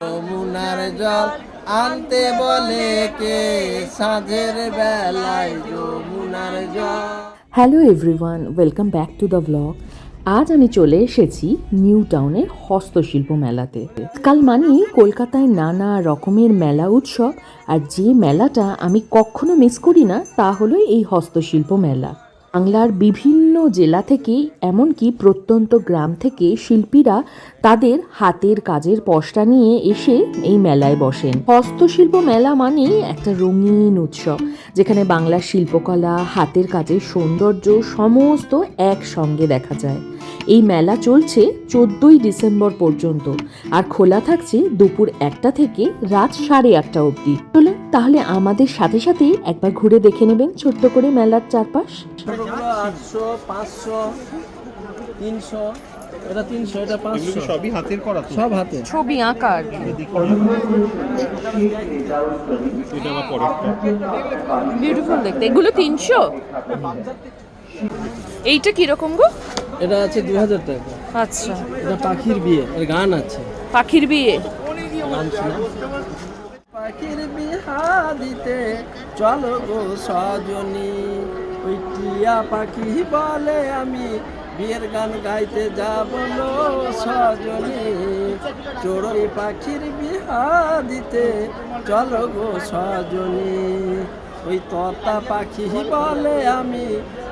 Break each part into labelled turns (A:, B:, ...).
A: যমুনার জল আনতে বলে কে? সাঁঝের বেলায় যমুনার জল।
B: Hello everyone welcome back to the blog আজ আমি চলে এসেছি নিউ টাউনের হস্তশিল্প মেলাতে। কাল মানেই কলকাতায় নানা রকমের মেলা উৎসব, আর যে মেলাটা আমি কখনো মিস করি না, তা হলো এই হস্তশিল্প মেলা। বাংলার বিভিন্ন জেলা থেকে, এমনকি প্রত্যন্ত গ্রাম থেকে শিল্পীরা তাদের হাতের কাজের পশটা নিয়ে এসে এই মেলায় বসেন। হস্তশিল্প মেলা মানেই একটা রঙিন উৎসব, যেখানে বাংলার শিল্পকলা, হাতের কাজের সৌন্দর্য সমস্ত একসঙ্গে দেখা যায়। এই মেলা চলছে চোদ্দই ডিসেম্বর পর্যন্ত আর খোলা থাকছে দুপুর একটা থেকে রাত সাড়ে আটটা অবধি। চলুন তাহলে আমাদের সাথে সাথেই একবার ঘুরে দেখে নেবেন ছোট্ট করে মেলার চারপাশ।
A: আটশো পাঁচশো তিনশো এটা তিনশো এটা পাঁচশো
C: সবই হাতের করা
A: সব হাতে
B: ছবি আঁকা আর কি।
C: এটা আবার পরেরটা।
B: বিউটিফুল দেখতে। এগুলো তিনশো? এইটা কীরকম গো?
A: এটা আছে দু হাজার টাকা।
B: আচ্ছা।
A: এটা পাখির বিয়ে এর গান আছে।
B: পাখির বিয়ে?
A: গান শোনা। পাখির বিহা দিতে চলো গো সজনী। ওই টিয়া পাখি বলে আমি বিয়ের গান গাইতে যাব লো সজনী। চড়ই পাখির বিহা দিতে চলো গো সজনী। ওই ততা পাখি বলে আমি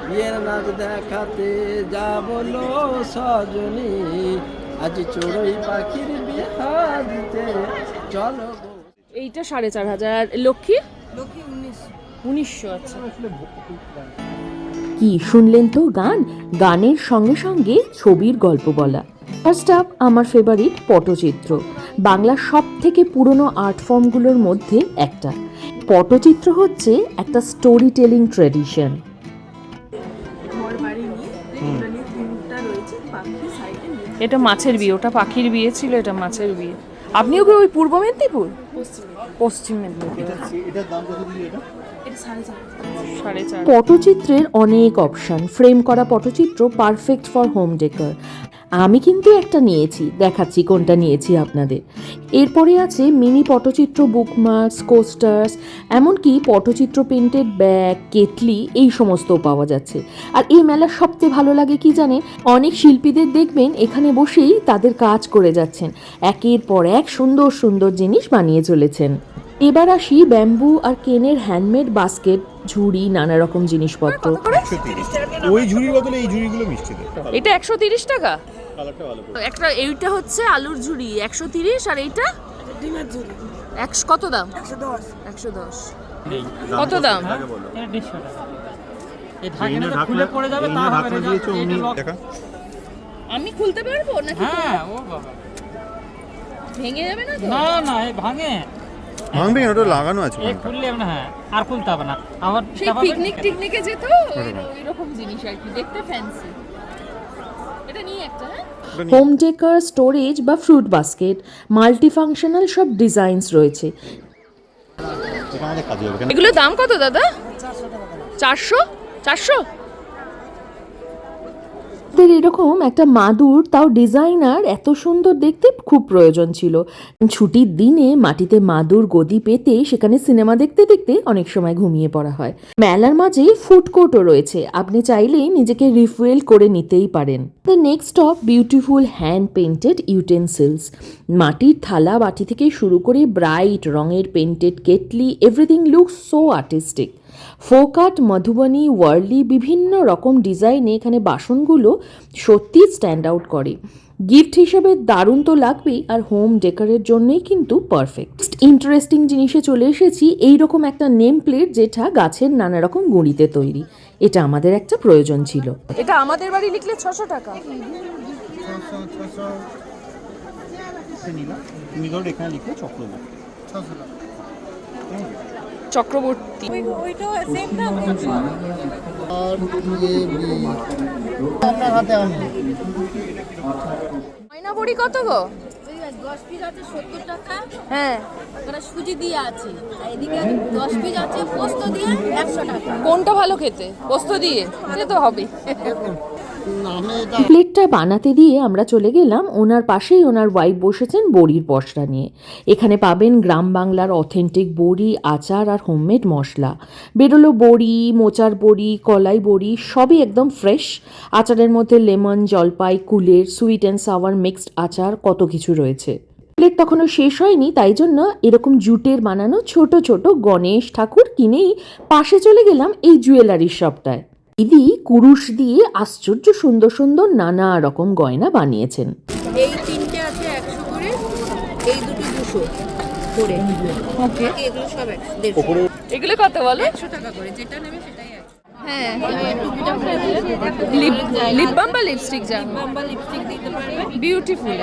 A: বিয়ের নাচ দেখাতে যাব লো সজনী। আজ চড়ই পাখির বিহা দিতে চলো
B: এইটা সাড়ে চার হাজার। লক্ষ্মী? উনিশশো আচ্ছা। কি শুনলেন তো গান? গানের সঙ্গে সঙ্গে ছবির গল্প বলা। ফার্স্ট আপ আমার ফেভারিট পটচিত্র। বাংলার সব থেকে পুরনো আর্ট ফর্মগুলোর মধ্যে একটা। পটচিত্র হচ্ছে একটা স্টোরি টেলিং ট্রেডিশন এটা মাছের বিয়ে ওটা পাখির বিয়ে ছিল এটা মাছের বিয়ে। আপনিও কি ওই পূর্ব মেদিনীপুর? পশ্চিম মেদিনীপুর।
C: এটার দাম কত দিলি এটা?
B: সাড়ে চার। পটচিত্রের অনেক অপশন ফ্রেম করা পটচিত্র পারফেক্ট ফর হোম ডেকর আমি কিন্তু একটা নিয়েছি দেখাচ্ছি কোনটা নিয়েছি আপনাদের। এরপরে আছে মিনি পটচিত্র বুকমার্কস কোস্টার্স এমনকি পটচিত্র প্রিন্টেড ব্যাগ কেটলি এই সমস্ত পাওয়া যাচ্ছে। আর এই মেলার সবচেয়ে ভালো লাগে কি জানেন? অনেক শিল্পীদের দেখবেন এখানে বসেই তাদের কাজ করে যাচ্ছেন। একের পর এক সুন্দর সুন্দর জিনিস বানিয়ে চলেছেন। এবার আসি ব্যাম্বু আর কেনের হ্যান্ডমেড বাস্কেট ঝুড়ি নানা রকম জিনিসপত্র।
C: ওই ঝুড়ির বদলে এই ঝুড়িগুলো মিষ্টি দেয়।
B: এটা একশো তিরিশ টাকা? একটা এইটা হচ্ছে আলুর ঝুড়ি একশো তিরিশ আর এইটা? একশো কত দাম? একশো দশ। কত দাম?
D: খুলে পড়ে যাবে তা হবে না
B: আমি খুলতে পারব নাকি
D: হ্যাঁ ও বাবা।
B: ভেঙে যাবে না তো?
D: না না এই ভাঙে।
C: ভাঙবে কেন? ওটা লাগানো আছে
D: এই খুললে না হ্যাঁ আর খুলতে হবে না। আবার
B: সেই পিকনিক টিকনিকে যেত ওই রকম জিনিস আর কি দেখতে ফ্যান্সি এটা নিয়ে একটা হ্যাঁ হোম ডেকার স্টোরেজ বা ফ্রুট বাস্কেট মাল্টিফাংশনাল সব ডিজাইনস রয়েছে।
C: এটা আমাদের কাজে হবে। কেন
B: এগুলো দাম কত দাদা? চারশো? চারশো? আমাদের এরকম একটা মাদুর, তাও ডিজাইনার, এত সুন্দর দেখতে খুব প্রয়োজন ছিল। ছুটির দিনে মাটিতে মাদুর গদি পেতে সেখানে সিনেমা দেখতে দেখতে অনেক সময় ঘুমিয়ে পড়া হয়। মেলার মাঝে ফুড কোর্টও রয়েছে। আপনি চাইলেই নিজেকে রিফুয়েল করে নিতেই পারেন। The next stop beautiful hand painted utensils মাটির থালা বাটি থেকে শুরু করে ব্রাইট রঙের painted kettle everything looks so artistic ফোকাট Madhubani Warli বিভিন্ন রকম ডিজাইনে এখানে বাসনগুলো সত্যি স্ট্যান্ড আউট করে। গিফট হিসেবে দারুণ তো লাগবেই আর হোম ডেকারের জন্যই কিন্তু পারফেক্ট ইন্টারেস্টিং জিনিসে চলে এসেছি এই রকম একটা নেম প্লেট যেটা গাছের নানা রকম গুঁড়িতে তৈরি। এটা আমাদের একটা প্রয়োজন ছিল। এটা আমাদের বাড়ি লিখলে ছশো টাকা।
C: নিলাম এখানে লিখো চক্রবর্তী
B: চক্রবর্তী। ময়না বড়ি কত গো?
E: দশ পিস আছে সত্তর টাকা।
B: হ্যাঁ।
E: ওখানে সুজি দিয়ে আছে। এদিকে দশ পিস আছে পোস্ত দিয়ে একশো টাকা।
B: কোনটা ভালো খেতে? পোস্ত দিয়ে? সে তো হবেই। প্লেটটা বানাতে দিয়ে আমরা চলে গেলাম। ওনার পাশেই ওনার ওয়াইফ বসেছেন বড়ির পশরা নিয়ে। এখানে পাবেন গ্রাম বাংলার অথেন্টিক বড়ি, আচার আর হোমমেড মশলা। বেরোলো বড়ি, মোচার বড়ি, কলাই বড়ি, সবই একদম ফ্রেশ আচারের মধ্যে লেমন, জলপাই, কুলের সুইট অ্যান্ড সাওয়ার মিক্সড আচার কত কিছু রয়েছে। প্লেট তখনও শেষ হয়নি, তাই জন্য এরকম জুটের বানানো ছোট ছোট গণেশ ঠাকুর কিনেই পাশে চলে গেলাম এই জুয়েলারির শপটায় দিদি কুরুশ দিয়ে আশ্চর্য সুন্দর সুন্দর নানা রকম গয়না বানিয়েছেন।
E: এই তিনটে আছে একশো করে এই দুটো দুশো করে। ওকে। এগুলো সব
F: এগুলো কত বলো?
E: একশো টাকা করে যেটা নেবে সেটাই
F: হ্যাঁ লিপ বাম বা লিপস্টিক যা বিউটিফুল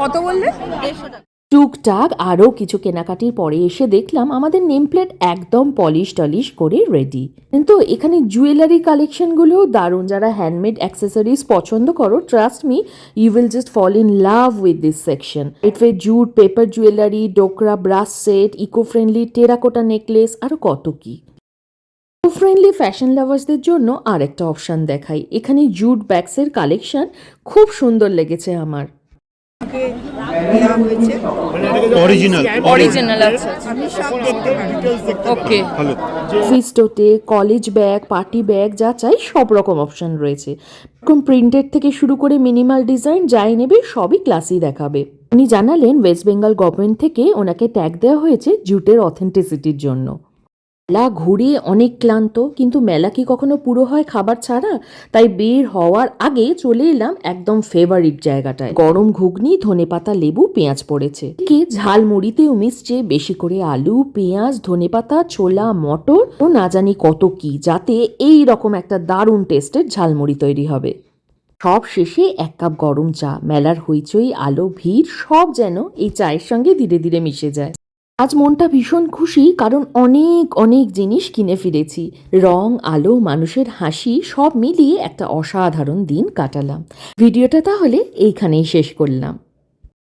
F: কত বললে?
E: দেড়শো টাকা।
B: টুকটাক আরও কিছু কেনাকাটির পরে এসে দেখলাম আমাদের নেম প্লেট একদম পলিশ টলিশ করে রেডি কিন্তু এখানে জুয়েলারি কালেকশনগুলোও দারুণ, যারা হ্যান্ডমেড অ্যাক্সেসরিজ পছন্দ করো trust me you will just fall in love with this section it way jute paper jewellery Dokra brass set eco friendly terracotta necklace আরও কত কি। ফ্রেন্ডলি ফ্যাশন লাভার্সদের জন্য আরেকটা অপশান দেখাই। এখানে জুট ব্যাগসের কালেকশন খুব সুন্দর লেগেছে আমার।
C: অরিজিনাল
F: অরিজিনাল আছে। ওকে
B: ফিস্টোতে কলেজ ব্যাগ পার্টি ব্যাগ যা চাই সব রকম অপশন রয়েছে। এরকম প্রিন্টেড থেকে শুরু করে মিনিমাল ডিজাইন যাই নেবে সবই ক্লাসই দেখাবে। উনি জানালেন ওয়েস্ট বেঙ্গল গভর্নমেন্ট থেকে ওনাকে ট্যাগ দেওয়া হয়েছে জুটের অথেন্টিসিটির জন্য। মেলা ঘুরে অনেক ক্লান্ত, কিন্তু মেলা কি কখনো পুরো হয় খাবার ছাড়া? তাই বের হওয়ার আগে চলে এলাম একদম ফেভারিট জায়গাটায়। গরম ঘুগনি, ধনেপাতা, লেবু, পেঁয়াজ পড়েছে। কি ঝাল মুড়িতেও মিশছে বেশি করে আলু, পেঁয়াজ, ধনেপাতা, ছোলা, মটর, ও না জানি কত কি, যাতে এই রকম একটা দারুণ টেস্টের ঝালমুড়ি তৈরি হবে। সব শেষে এক কাপ গরম চা। মেলার হইচই, আলো, ভিড়, সব যেন এই চায়ের সঙ্গে ধীরে ধীরে মিশে যায়। আজ মনটা ভীষণ খুশি, কারণ অনেক অনেক জিনিস কিনে ফিরেছি। রং, আলো, মানুষের হাসি, সব মিলিয়ে একটা অসাধারণ দিন কাটালাম। ভিডিওটা তাহলে এইখানেই শেষ করলাম।